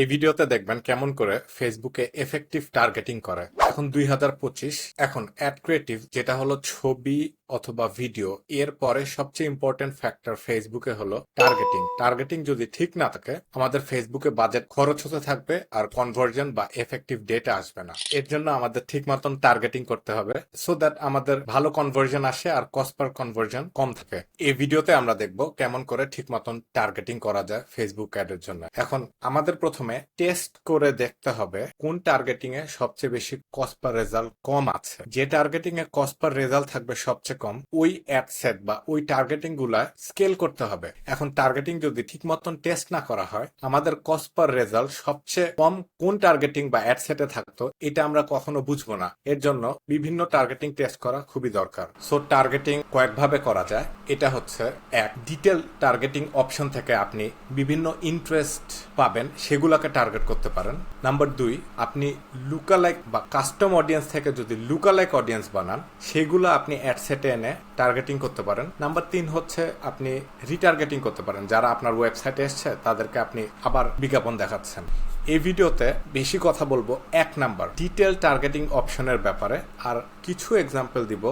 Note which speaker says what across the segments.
Speaker 1: এই ভিডিওতে দেখবেন কেমন করে ফেসবুকে এফেক্টিভ টার্গেটিং করে। এখন দুই হাজার পঁচিশ, এখন অ্যাড ক্রিয়েটিভ যেটা হলো ছবি অথবা ভিডিও, এর পরে সবচেয়ে ইম্পর্টেন্ট ফ্যাক্টর ফেসবুকে হলো টার্গেটিং টার্গেটিং যদি ঠিক না থাকে, আমাদের ফেসবুকে বাজেট খরচ হতে থাকবে আর কনভার্জন বা এফেক্টিভ ডেটা আসবে না। এর জন্য আমাদের ঠিক মতন টার্গেটিং করতে হবে সো দ্যাট আমাদের ভালো কনভার্জন আসে আর কস্ট পার কনভার্জন কম থাকে। এই ভিডিওতে আমরা দেখব কেমন করে ঠিক মতন টার্গেটিং করা যায় ফেসবুক অ্যাডের জন্য। এখন আমাদের প্রথমে টেস্ট করে দেখতে হবে কোন টার্গেটিং এ সবচেয়ে বেশি কস্ট পার রেজাল্ট কম আছে। যে টার্গেটিং এ কস্ট পার রেজাল্ট থাকবে সবচেয়ে কম, ওই অ্যাড সেট বা ওই টার্গেটিংগুলা স্কেল করতে হবে। এখন টার্গেটিং যদি ঠিক মতন টেস্ট না করা হয়, আমাদের কস্ট পার রেজাল্ট সবচেয়ে কম কোন টার্গেটিং বা অ্যাড সেটে থাকতো, এটা আমরা কখনো বুঝব না। এর জন্য বিভিন্ন টার্গেটিং টেস্ট করা খুবই দরকার। সো টার্গেটিং কয়েকভাবে করা যায়। এটা হচ্ছে এক ডিটেল টার্গেটিং অপশন থেকে আপনি বিভিন্ন ইন্টারেস্ট পাবেন, সেগুলোকে টার্গেট করতে পারেন। নাম্বার দুই, আপনি লুকালাইক বা কাস্টম অডিয়েন্স থেকে যদি লুকালাইক অডিয়েন্স বানান, সেগুলো আপনি অ্যাড সেটে এনে টার্গেটিং করতে পারেন। নাম্বার তিন হচ্ছে আপনি রিটার্গেটিং করতে পারেন। যারা আপনার ওয়েবসাইটে এসছে, তাদেরকে আপনি আবার বিজ্ঞাপন দেখাচ্ছেন। এই ভিডিওতে বেশি কথা বলব এক নাম্বার ডিটেল টার্গেটিং অপশনের ব্যাপারে। আর কিছু এক্সাম্পল দিব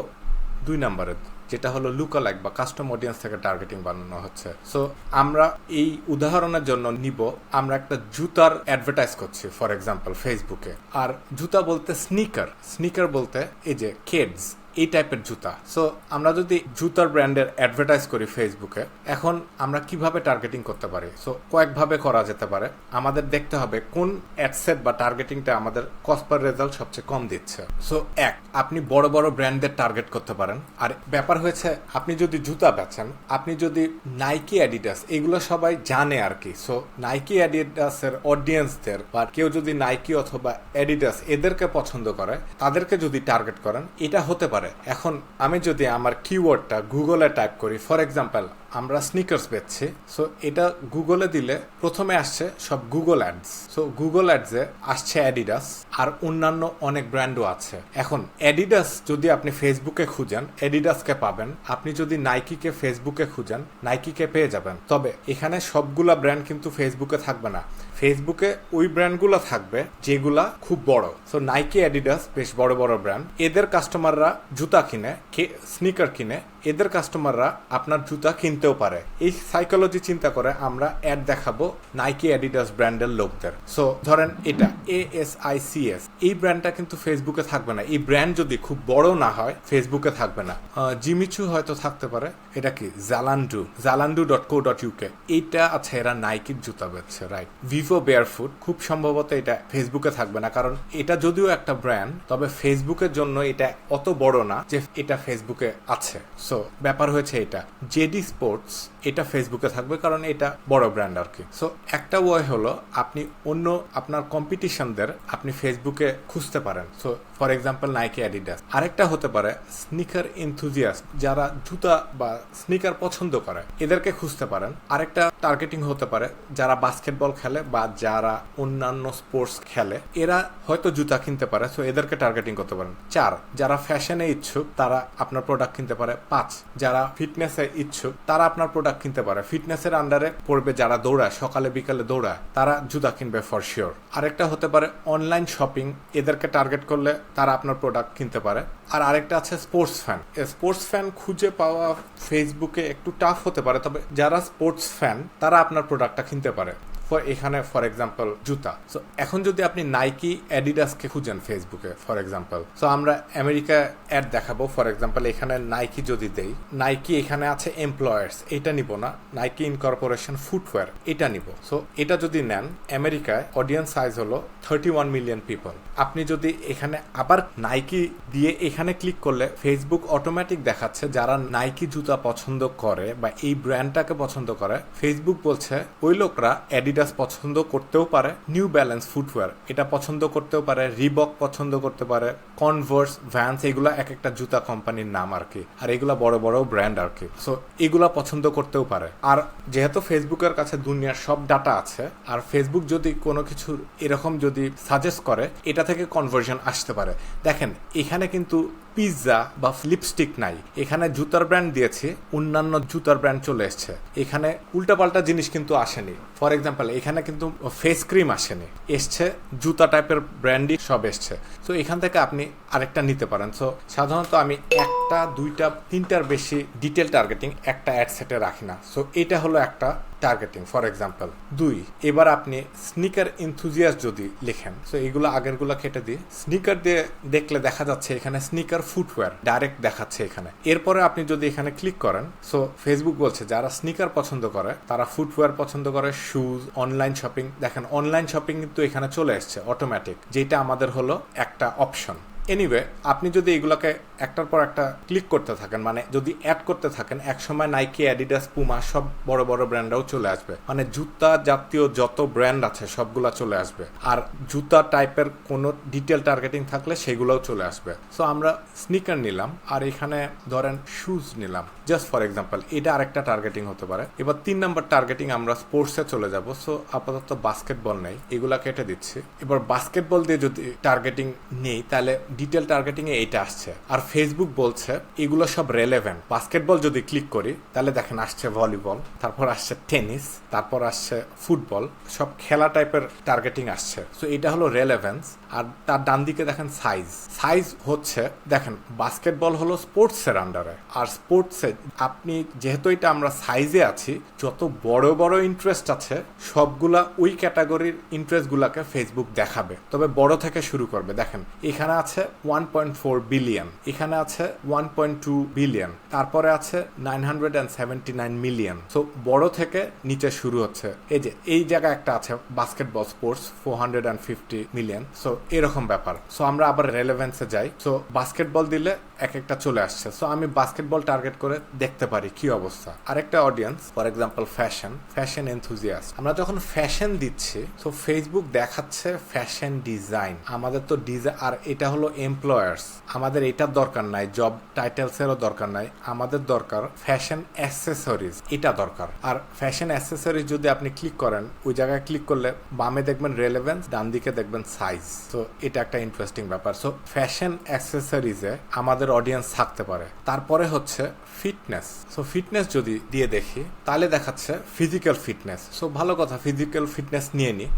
Speaker 1: দুই নাম্বারের, যেটা হলো লুকালাইক বা কাস্টম অডিয়েন্স থেকে টার্গেটিং বানানো হচ্ছে। সো আমরা এই উদাহরণের জন্য নিব, আমরা একটা জুতার অ্যাডভার্টাইজ করছি ফর এক্সাম্পল ফেসবুকে আর জুতা বলতে স্নিকার স্নিকার বলতে এই যে কেডস এই টাইপের জুতা। সো আমরা যদি জুতার ব্র্যান্ডের অ্যাডভার্টাইজ করি ফেসবুকে এখন আমরা কীভাবে টার্গেটিং করতে পারি? সো কয়েকভাবে করা যেতে পারে। আমাদের দেখতে হবে কোন অ্যাডসেট বা টার্গেটিংটা আমাদের কস্ট পার রেজাল্ট সবচেয়ে কম দিচ্ছে। সো এক, আপনি বড় বড় ব্র্যান্ডের টার্গেট করতে পারেন। আর ব্যাপার হয়েছে, আপনি যদি জুতা বেচেন, আপনি যদি নাইকি অ্যাডিডাস এগুলো সবাই জানে আর কি। সো নাইকি অ্যাডিডাসের অডিয়েন্সদের বা কেউ যদি নাইকি অথবা অ্যাডিডাস এদেরকে পছন্দ করে, তাদেরকে যদি টার্গেট করেন, এটা হতে পারে এখন আমি যদি আমার কিওয়ার্ডটা গুগলে টাইপ করি ফর এক্সাম্পল আমরা স্নিকার্স বেচছি সো এটা গুগলে দিলে প্রথমে আসছে সব গুগল অ্যাডস সো গুগল অ্যাডসে আসছে অ্যাডিডাস আর অন্যান্য অনেক ব্র্যান্ডও আছে। এখন অ্যাডিডাস যদি আপনি ফেসবুকে খুঁজেন অ্যাডিডাসকে পাবেন। আপনি যদি নাইকিকে ফেসবুকে খুঁজেন নাইকিকে পেয়ে যাবেন। তবে এখানে সবগুলা ব্র্যান্ড কিন্তু ফেসবুকে থাকবে না। ফেসবুকে ওই ব্র্যান্ডগুলো থাকবে যেগুলা খুব বড়। সো নাইকি অ্যাডিডাস বেশ বড় বড় ব্র্যান্ড এদের কাস্টমাররা জুতা কিনে স্নিকার কিনে এদের কাস্টমাররা আপনার জুতা কিনতেও পারে। এই সাইকোলজি চিন্তা করে আমরা অ্যাড দেখাবো নাইকি অ্যাডিডাস ব্র্যান্ডের লোকদের। সো ধরেন এটা A S I C S এই ব্র্যান্ডটা কিন্তু ফেসবুকে থাকবে না। এই ব্র্যান্ড যদি খুব বড় না হয় ফেসবুকে থাকবে না। জিমিচু হয়তো থাকতে পারে। এটা কি? Zalando Zalando dot co dot UK এইটা আছে এরা নাইকির জুতা বেচছে রাইট ভিভো বেয়ারফুট খুব সম্ভবত এটা ফেসবুকে থাকবে না। কারণ এটা যদিও একটা ব্র্যান্ড তবে ফেসবুকের জন্য এটা অত বড় না যে এটা ফেসবুকে আছে। সো ব্যাপার হয়েছে এটা। জেডি স্পোর্টস এটা ফেসবুকে থাকবে কারণ এটা বড় ব্র্যান্ড আর কি। সো একটা ওয়ে হলো আপনি অন্য আপনার কম্পিটিশনদের আপনি ফেসবুকে খুঁজতে পারেন। So for example Nike Adidas আরেকটা হতে পারে স্নিকার ইনথুজিয়াস যারা জুতা বা স্নিকার পছন্দ করে, এদেরকে খুঁজতে পারেন। আরেকটা টার্গেটিং হতে পারে যারা বাস্কেটবল খেলে বা যারা অন্যান্য স্পোর্টস খেলে, এরা হয়তো জুতা কিনতে পারে। সো এদেরকে টার্গেটিং করতে পারেন। চার, যারা ফ্যাশনে ইচ্ছুক, তারা আপনার প্রোডাক্ট কিনতে পারে পাঁচ যারা ফিটনেসে ইচ্ছুক, তারা আপনার প্রোডাক্ট কিনতে পারে। ফিটনেসের আন্ডারে পড়বে যারা দৌড়ায়, সকালে, বিকালে দৌড়ায়, তারা জুতা কিনবে ফর শিওর আরেকটা হতে পারে অনলাইন শপিং এদেরকে টার্গেট করলে তারা আপনার প্রোডাক্ট কিনতে পারে। আর আরেকটা আছে স্পোর্টস ফ্যান স্পোর্টস ফ্যান খুঁজে পাওয়া ফেসবুকে একটু টাফ হতে পারে, তবে যারা স্পোর্টস ফ্যান তারা আপনার প্রোডাক্টটা কিনতে পারে। ফর এখানে ফর এক্সাম্পল জুতা। সো এখন যদি আপনি নাইকি অ্যাডিডাসকে খুঁজেন ফেসবুকে ফর এক্সাম্পল সো আমরা আমেরিকা অ্যাড দেখাবো। ফর এক্সাম্পল এখানে নাইকি যদি দেই নাইকি এখানে আছে এমপ্লয়ার্স এটা নিব না। নাইকি ইনকর্পোরেশন ফুটওয়্যার এটা নিব। সো এটা যদি নেন আমেরিকায় অডিয়েন্স সাইজ হলো থার্টি ওয়ান মিলিয়ন পিপল আপনি যদি এখানে আবার নাইকি দিয়ে এখানে ক্লিক করলে ফেসবুক অটোমেটিক দেখাচ্ছে যারা নাইকি জুতা পছন্দ করে বা এই ব্র্যান্ডটাকে পছন্দ করে। ফেসবুক বলছে, ওই লোকরা অ্যাডিডাস পছন্দ করতেও পারে নিউ ব্যালেন্স ফুটওয়্যার এটা পছন্দ করতেও পারে রিবক পছন্দ করতে পারে কনভার্স ভ্যান্স এগুলা এক একটা জুতা কোম্পানির নাম আর কি, আর এগুলা বড় বড় ব্র্যান্ড আর কি। সো এগুলা পছন্দ করতেও পারে। আর যেহেতু ফেসবুকের কাছে দুনিয়ার সব ডাটা আছে, আর ফেসবুক যদি কোনো কিছু এরকম যদি সাজেস্ট করে, এটা থেকে কনভার্সন আসতে পারে। দেখেন, এখানে কিন্তু পিৎজা বা লিপস্টিক নাই। এখানে জুতার ব্র্যান্ড দিয়েছে, অন্যান্য জুতার ব্র্যান্ড চলে এসছে। এখানে উল্টাপাল্টা জিনিস কিন্তু আসেনি। ফর এক্সাম্পল এখানে কিন্তু ফেস ক্রিম আসেনি। এসছে, জুতা টাইপের ব্র্যান্ডই সব এসছে। তো এখান থেকে আপনি আরেকটা নিতে পারেন। সো সাধারণত আমি একটা, দুইটা, তিনটার বেশি ডিটেল টার্গেটিং একটা অ্যাড সেটে রাখি না। সো এটা হলো একটা টার্গেটিং ফর এক্সাম্পল দুই, এবার আপনি স্নিকার ইনথুজিয়াস যদি লেখেন সো এইগুলো আগেরগুলো কেটে দিয়ে স্নিকার দিয়ে দেখলে দেখা যাচ্ছে এখানে স্নিকার ফুটওয়্যার ডাইরেক্ট দেখাচ্ছে এখানে। এরপরে আপনি যদি এখানে ক্লিক করেন সো ফেসবুক বলছে, যারা স্নিকার পছন্দ করে, তারা ফুটওয়্যার পছন্দ করে শুজ অনলাইন শপিং দেখেন অনলাইন শপিং কিন্তু এখানে চলে এসছে অটোমেটিক যেটা আমাদের হলো একটা অপশন এনিওয়ে আপনি যদি এগুলোকে একটার পর একটা ক্লিক করতে থাকেন মানে যদি অ্যাড করতে থাকেন, একসময় নাইকি অ্যাডিডাস পুমা সব বড় বড় ব্র্যান্ডরাও চলে আসবে। মানে জুতা জাতীয় যত ব্র্যান্ড আছে, সবগুলো চলে আসবে। আর জুতা টাইপের কোনো ডিটেল টার্গেটিং থাকলে সেগুলোও চলে আসবে। সো আমরা স্নিকার নিলাম, আর এখানে ধরেন শুজ নিলাম। জাস্ট ফর এক্সাম্পল এটা আরেকটা টার্গেটিং হতে পারে। এবার তিন নম্বর টার্গেটিং আমরা স্পোর্টসে চলে যাব। সো আপাতত বাস্কেটবল নেই, এগুলা কেটে দিচ্ছি। এবার বাস্কেটবল দিয়ে যদি টার্গেটিং নেই, তাহলে ডিটেল টার্গেটিং এ এইটা আসছে। আর ফেসবুক বলছে, এগুলো সব রেলেভেন্ট বাস্কেটবল যদি ক্লিক করি, তাহলে দেখেন আসছে ভলিবল তারপর আসছে টেনিস তারপর আসছে ফুটবল সব খেলা টাইপের টার্গেটিং আসছে। সো এটা হলো রেলেভেন্স আর তার ডান দিকে দেখেন সাইজ সাইজ হচ্ছে, দেখেন বাস্কেটবল হলো স্পোর্টসের আন্ডারে আর স্পোর্টসে আপনি যেহেতু এটা আমরা সাইজে আছি, যত বড় বড় ইন্টারেস্ট আছে, সবগুলা ওই ক্যাটাগরির ইন্টারেস্টগুলোকে ফেসবুক দেখাবে। তবে বড় থেকে শুরু করবে। দেখেন, এখানে আছে ওয়ান পয়েন্ট ফোর বিলিয়ন এখানে আছে ওয়ান পয়েন্ট টু বিলিয়ন তারপরে আছে nine hundred and seventy nine million so বড় থেকে নিচে শুরু হচ্ছে। এই যে, এই জায়গায় একটা আছে basketball sports four hundred and fifty million so এরকম ব্যাপার। সো আমরা আবার রেলেভেন্সে যাই। সো বাস্কেটবল দিলে এক একটা চলে আসছে। সো আমি বাস্কেটবল টার্গেট করে দেখতে পারি কি অবস্থা। আরেকটা audience for example fashion fashion enthusiasts আমরা যখন ফ্যাশন দিচ্ছি সো ফেসবুক দেখাচ্ছে ফ্যাশন ডিজাইন আমাদের তো ডিজাইন আর এটা হলো এমপ্লয়ার্স আমাদের এটার দরকার নাই জব টাইটেলসেরও দরকার নাই, আমাদের দরকার ফ্যাশন অ্যাসেসরিজ এটা দরকার। আর ফ্যাশন অ্যাসেসরিজ যদি আপনি ক্লিক করেন, ওই জায়গায় ক্লিক করলে বামে দেখবেন রেলেভেন্স ডান দিকে দেখবেন সাইজ তো এটা একটা ইন্টারেস্টিং ব্যাপার। সো ফ্যাশন অ্যাসেসরিজে আমাদের অডিয়েন্স থাকতে পারে। তারপরে হচ্ছে ফিটনেস সো ফিটনেস যদি দিয়ে দেখি, তাহলে দেখাচ্ছে ফিজিক্যাল ফিটনেস সো ভালো কথা ফিজিক্যাল ফিটনেস নিয়ে নিই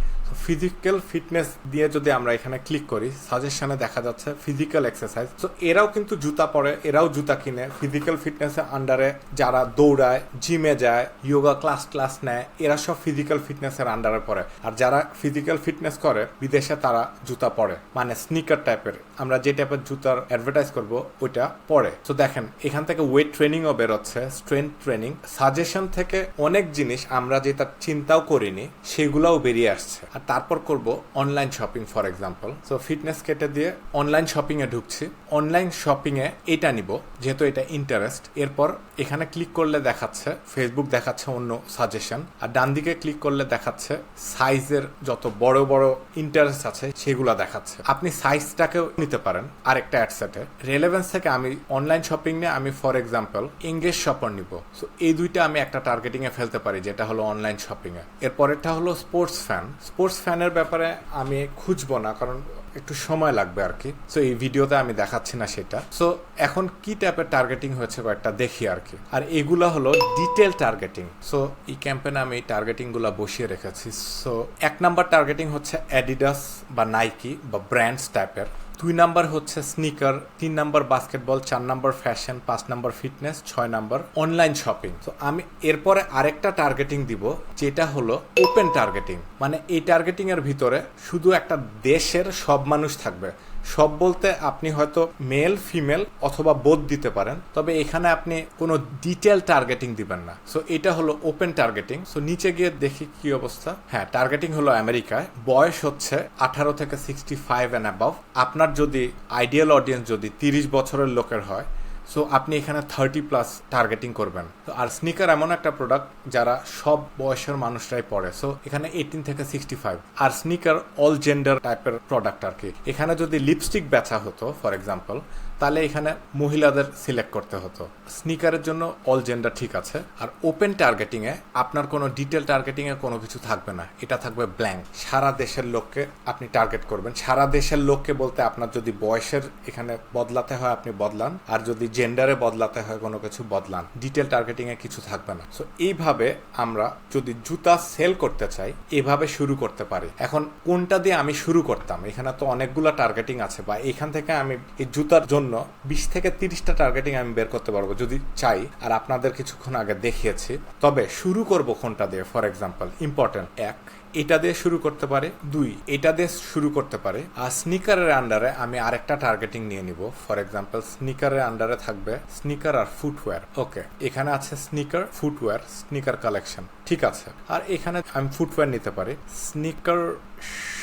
Speaker 1: ফিজিক্যাল ফিটনেস দিয়ে যদি আমরা এখানে ক্লিক করি সাজেশনে দেখা যাচ্ছে ফিজিক্যাল এক্সারসাইজ তো এরাও কিন্তু জুতা পরে, এরাও জুতা কিনে ফিজিক্যাল ফিটনেসের আন্ডারে যারা দৌড়ায় জিমে যায় যোগা ক্লাস ক্লাস নেয়, এরা সব ফিজিক্যাল ফিটনেসের আন্ডারে পড়ে। আর যারা ফিজিক্যাল ফিটনেস করে, বিদেশে তারা জুতা পরে। মানে স্নিকার টাইপের আমরা যে টাইপের জুতার অ্যাডভার্টাইজ করব, ওইটা পরে। তো দেখেন, এখান থেকে ওয়েট ট্রেনিংও বেরোচ্ছে স্ট্রেংথ ট্রেনিং সাজেশন থেকে অনেক জিনিস আমরা যেটা চিন্তাও করিনি, সেগুলাও বেরিয়ে আসছে। আর তারপর করব online shopping for example so fitness কেটে দিয়ে অনলাইন শপিং এ ঢুকছি। অনলাইন শপিং এ এটা নিব, যেহেতু এটা ইন্টারেস্ট এরপর এখানে ক্লিক করলে দেখাচ্ছে ফেসবুক দেখাচ্ছে অন্য সাজেশন আর ডান দিকে ক্লিক করলে দেখাচ্ছে সাইজের যত বড় বড় ইন্টারেস্ট আছে, সেগুলো দেখাচ্ছে। আপনি সাইজটাকেও নিতে পারেন আরেকটা অ্যাডসেটে রেলেভেন্স থেকে আমি অনলাইন শপিং নিয়ে আমি ফর এক্সাম্পল ইংলিশ শপার নিব। সো এই দুইটা আমি একটা টার্গেটিং এ ফেলতে পারি, যেটা হলো অনলাইন শপিং এ। এরপরেরটা হলো স্পোর্টস ফ্যান স্পোর্টস ফ্যানের ব্যাপারে আমি খুঁজবো না, কারণ একটু সময় লাগবে আর কি সো এই ভিডিওতে আমি দেখাচ্ছি না সেটা। সো এখন কি টাইপের টার্গেটিং হয়েছে কয়েকটা দেখি আর কি আর এগুলা হলো ডিটেল টার্গেটিং সো এই ক্যাম্পেনে আমি টার্গেটিংগুলা বসিয়ে রেখেছি। সো এক নাম্বার টার্গেটিং হচ্ছে অ্যাডিডাস বা নাইকি বা ব্র্যান্ডস টাইপের দুই নাম্বার হচ্ছে স্নিকার তিন নাম্বার বাস্কেটবল চার নাম্বার ফ্যাশন পাঁচ নাম্বার ফিটনেস ছয় নাম্বার অনলাইন শপিং তো আমি এরপরে আরেকটা টার্গেটিং দিব, যেটা হলো ওপেন টার্গেটিং মানে এই টার্গেটিং এর ভিতরে শুধু একটা দেশের সব মানুষ থাকবে। সব বলতে আপনি হয়তো মেল ফিমেল অথবা বোধ দিতে পারেন, তবে এখানে আপনি কোনো ডিটেল টার্গেটিং দিবেন না। সো এটা হলো ওপেন টার্গেটিং সো নিচে গিয়ে দেখি কি অবস্থা। হ্যাঁ টার্গেটিং হলো আমেরিকায়। বয়স হচ্ছে আঠারো থেকে সিক্সটি ফাইভ অ্যান্ড অ্যাবাভ আপনার যদি আইডিয়াল অডিয়েন্স যদি তিরিশ বছরের লোকের হয় সো আপনি এখানে থার্টি প্লাস টার্গেটিং করবেন। আর স্নিকার এমন একটা প্রোডাক্ট যারা সব বয়সের মানুষরাই পড়ে সো এখানে এইটিন থেকে সিক্সটি ফাইভ আর স্নিকার অল জেন্ডার টাইপের প্রোডাক্ট আর কি। এখানে যদি লিপস্টিক বেচা হতো ফর এক্সাম্পল তাহলে এখানে মহিলাদের সিলেক্ট করতে হতো। স্নিকারের জন্য অল জেন্ডার ঠিক আছে। আর ওপেন টার্গেটিং এ আপনার কোনো ডিটেল টার্গেটিং এ কোনো কিছু থাকবে না। এটা থাকবে ব্ল্যাঙ্ক সারা দেশের লোককে আপনি টার্গেট করবেন। সারা দেশের লোককে বলতে আপনার যদি বয়সের এখানে বদলাতে হয়, আপনি বদলান। আর যদি জেন্ডারে বদলাতে হয়, কোনো কিছু বদলান। ডিটেল টার্গেটিং এ কিছু থাকবে না। সো এইভাবে আমরা যদি জুতা সেল করতে চাই, এভাবে শুরু করতে পারি। এখন কোনটা দিয়ে আমি শুরু করতাম? এখানে তো অনেকগুলো টার্গেটিং আছে বা এখান থেকে আমি এই জুতার জন্য বিশ থেকে তিরিশটা টার্গেটিং আমি বের করতে পারব যদি চাই আর আপনাদের কিছুক্ষণ আগে দেখিয়েছি। তবে শুরু করব কোনটা দিয়ে? ফর এক্সাম্পল ইম্পর্টেন্ট এক এটা দিয়ে শুরু করতে পারে দুই, এটা দিয়ে শুরু করতে পারে। আর স্নিকারের আন্ডারে আমি আরেকটা টার্গেটিং নিয়ে নিব। ফর এক্সাম্পল স্নিকারের আন্ডারে থাকবে স্নিকার আর ফুটওয়্যার ওকে এখানে আছে স্নিকার ফুটওয়্যার স্নিকার কালেকশন ঠিক আছে। আর এখানে আমি ফুটওয়্যার নিতে পারি স্নিকার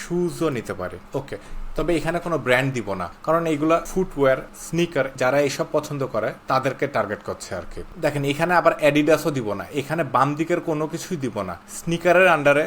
Speaker 1: শুজও নিতে পারি। ওকে তবে এখানে কোনো ব্র্যান্ড দিব না। কারণ এইগুলা ফুটওয়্যার স্নিকার যারা এইসব পছন্দ করে, তাদেরকে টার্গেট করছে আর কি। দেখেন, এখানে আবার অ্যাডিডাসও দিব না। এখানে বাম দিকের কোনো কিছুই দিব না। স্নিকারের আন্ডারে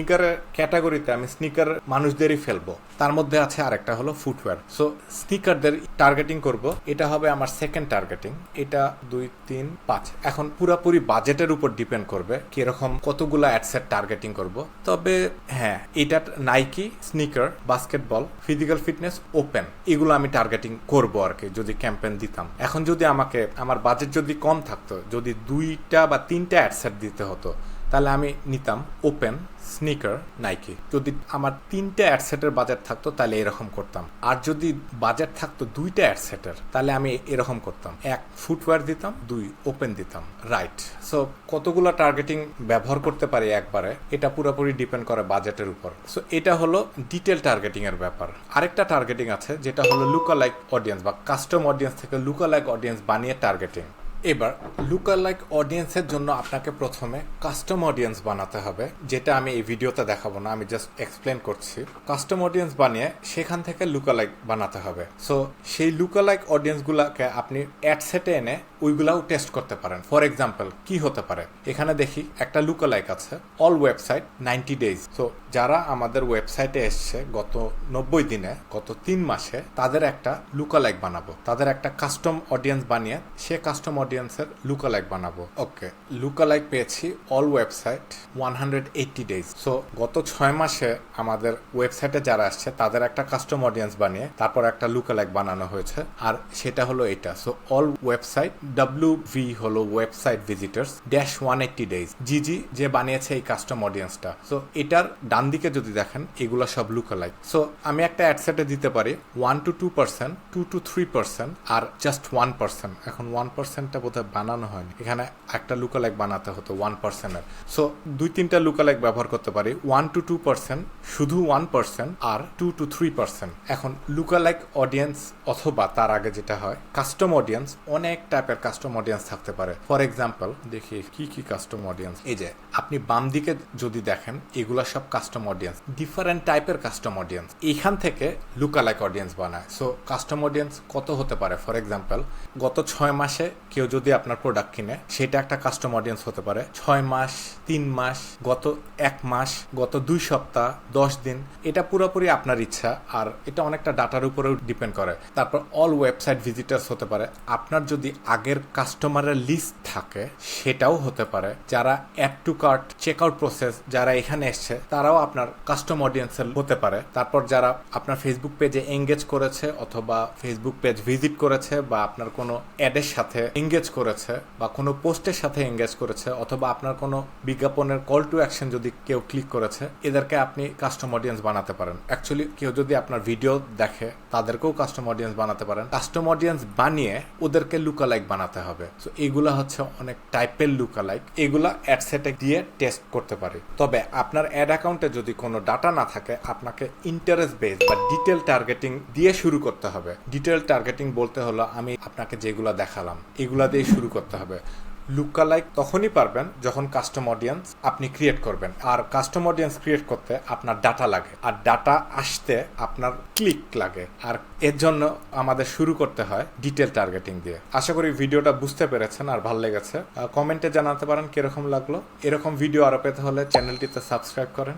Speaker 1: স্নিকারের ক্যাটাগরিতে আমি স্নিকার মানুষদেরই ফেলব। তার মধ্যে আছে আরেকটা হলো ফুটওয়্যার সো স্নিকারদের টার্গেটিং করব। এটা হবে আমার সেকেন্ড টার্গেটিং এটা দুই, তিন, পাঁচ। এখন পুরাপুরি বাজেটের উপর ডিপেন্ড করবে কীরকম কতগুলো অ্যাডসেট টার্গেটিং করব। তবে হ্যাঁ এটা Nike sneaker basketball physical fitness open এগুলো আমি টার্গেটিং করব আর কি, যদি ক্যাম্পেন দিতাম। এখন যদি আমাকে, আমার বাজেট যদি কম থাকতো, যদি দুইটা বা তিনটা অ্যাডসেট দিতে হতো তাহলে আমি নিতাম ওপেন স্নিকার নাইকি। যদি আমার তিনটে অ্যাডসেটের বাজেট থাকতো, তাহলে এরকম করতাম। আর যদি বাজেট থাকতো দুইটা অ্যাডসেটের তাহলে আমি এরকম করতাম। এক ফুটওয়্যার দিতাম, দুই ওপেন দিতাম। রাইট সো কতগুলো টার্গেটিং ব্যবহার করতে পারি একবারে, এটা পুরোপুরি ডিপেন্ড করে বাজেটের উপর। সো এটা হলো ডিটেল টার্গেটিং এর ব্যাপার। আরেকটা টার্গেটিং আছে, যেটা হলো লুকালাইক অডিয়েন্স বা কাস্টম অডিয়েন্স থেকে লুকালাইক অডিয়েন্স বানিয়ে টার্গেটিং এবার লুকার লাইক অডিয়েন্সের জন্য আপনাকে প্রথমে কাস্টম অডিয়েন্স বানাতে হবে, যেটা আমি এই ভিডিওতে দেখাবো না, আমি জাস্ট এক্সপ্লেন করছি। কাস্টম অডিয়েন্স বানিয়ে সেখান থেকে লুকালাইক বানাতে হবে। সো সেই লুকালাইক অডিয়েন্সগুলোকে আপনি অ্যাড সেটে এনে ওইগুলাও টেস্ট করতে পারেন। ফর এক্সাম্পল কি হতে পারে? এখানে দেখি একটা লুকালাইক আছে অল ওয়েবসাইট নাইনটি ডেজ তো যারা আমাদের ওয়েবসাইটে এসছে গত নব্বই দিনে, গত তিন মাসে, তাদের একটা লুকালাইক বানাবো। তাদের একটা কাস্টম অডিয়েন্স বানিয়ে, সে কাস্টম অডিয়েন্সের লুকালাইক বানাবো। ওকে লুকালাইক পেয়েছি all website one hundred eighty days so গত ছয় মাসে আমাদের ওয়েবসাইটে যারা আসছে, তাদের একটা কাস্টম অডিয়েন্স বানিয়ে, তারপর একটা লুকালাইক বানানো হয়েছে। আর সেটা হলো এটা। So all website W V হলো website visitors dash one eighty days GG যে বানিয়েছে এই কাস্টম অডিয়েন্সটা সো এটার ডান দিকে যদি দেখেন, এগুলো সব লুকালাইক সো আমি একটা অ্যাডসেটে দিতে পারি one two two percent two two three percent আর জাস্ট ওয়ান পার্সেন্ট এখন ওয়ান পার্সেন্টটা বোধহয় বানানো হয়নি। এখানে একটা লুকালাইক বানাতে হতো ওয়ান পার্সেন্টের সো দুই তিনটা লুকালাইক ব্যবহার করতে পারি ওয়ান টু টু পার্সেন্ট শুধু ওয়ান পার্সেন্ট আর টু টু থ্রি পার্সেন্ট এখন লুকালাইক অডিয়েন্স অথবা তার আগে যেটা হয় কাস্টম অডিয়েন্স অনেক টাইপের কাস্টম অডিয়েন্স থাকতে পারে। ফর এক্সাম্পল দেখি কি কি কাস্টম অডিয়েন্স এই যে, আপনি বাম দিকে যদি দেখেন, এগুলা সব কাস্টম অডিয়েন্স ডিফারেন্ট টাইপের কাস্টম অডিয়েন্স এখান থেকে লুকালাইক অডিয়েন্স বানায়। সো কাস্টম অডিয়েন্স কত হতে পারে? ফর এক্সাম্পল গত ছয় মাসে কেউ যদি আপনার প্রোডাক্ট কিনে, সেটা একটা কাস্টম অডিয়েন্স হতে পারে। ছয় মাস, তিন মাস, গত এক মাস, গত দুই সপ্তাহ, দশ দিন, এটা পুরোপুরি আপনার ইচ্ছা। আর এটা অনেকটা ডাটার উপরেও ডিপেন্ড করে। তারপর অল ওয়েবসাইট ভিজিটার্স হতে পারে। আপনার যদি আগের কাস্টমারের লিস্ট থাকে, সেটাও হতে পারে। যারা add to cart check out process যারা এখানে এসছে, তারাও আপনার কাস্টম অডিয়েন্সের হতে পারে। তারপর যারা আপনার ফেসবুক পেজে এঙ্গেজ করেছে অথবা ফেসবুক পেজ ভিজিট করেছে বা আপনার কোনো অ্যাডের সাথে এঙ্গেজ করেছে বা কোনো পোস্টের সাথে এঙ্গেজ করেছে অথবা আপনার কোনো বিজ্ঞাপনের কল টু অ্যাকশন যদি কেউ ক্লিক করেছে, এদেরকে আপনি কাস্টম অডিয়েন্স বানাতে পারেন। অ্যাকচুয়ালি কেউ যদি আপনার ভিডিও দেখে, তাদেরকেও কাস্টম অডিয়েন্স বানাতে পারেন। কাস্টম অডিয়েন্স বানিয়ে ওদেরকে লুকালাইক বানাতে হবে। তো এগুলা হচ্ছে অনেক টাইপের লুকালাইক এগুলা অ্যাডসেটে দিয়ে টেস্ট করতে পারি। তবে আপনার অ্যাড অ্যাকাউন্টে যদি কোনো ডাটা না থাকে, আপনাকে ইন্টারেস্ট বেস বা ডিটেল টার্গেটিং দিয়ে শুরু করতে হবে। ডিটেল টার্গেটিং বলতে হলো, আমি আপনাকে যেগুলা দেখালাম, এগুলা দিয়ে শুরু করতে হবে। লুকালাইক তখনই পারবেন যখন কাস্টম অডিয়েন্স আপনি ক্রিয়েট করবেন। আর কাস্টম অডিয়েন্স ক্রিয়েট করতে আপনার ডাটা লাগে। আর ডাটা আসতে আপনার ক্লিক লাগে। আর এর জন্য আমাদের শুরু করতে হয় ডিটেল টার্গেটিং দিয়ে। আশা করি ভিডিওটা বুঝতে পেরেছেন আর ভালো লেগেছে। কমেন্টে জানাতে পারেন কীরকম লাগল। এরকম ভিডিও আরও পেতে হলে চ্যানেলটিতে সাবস্ক্রাইব করেন।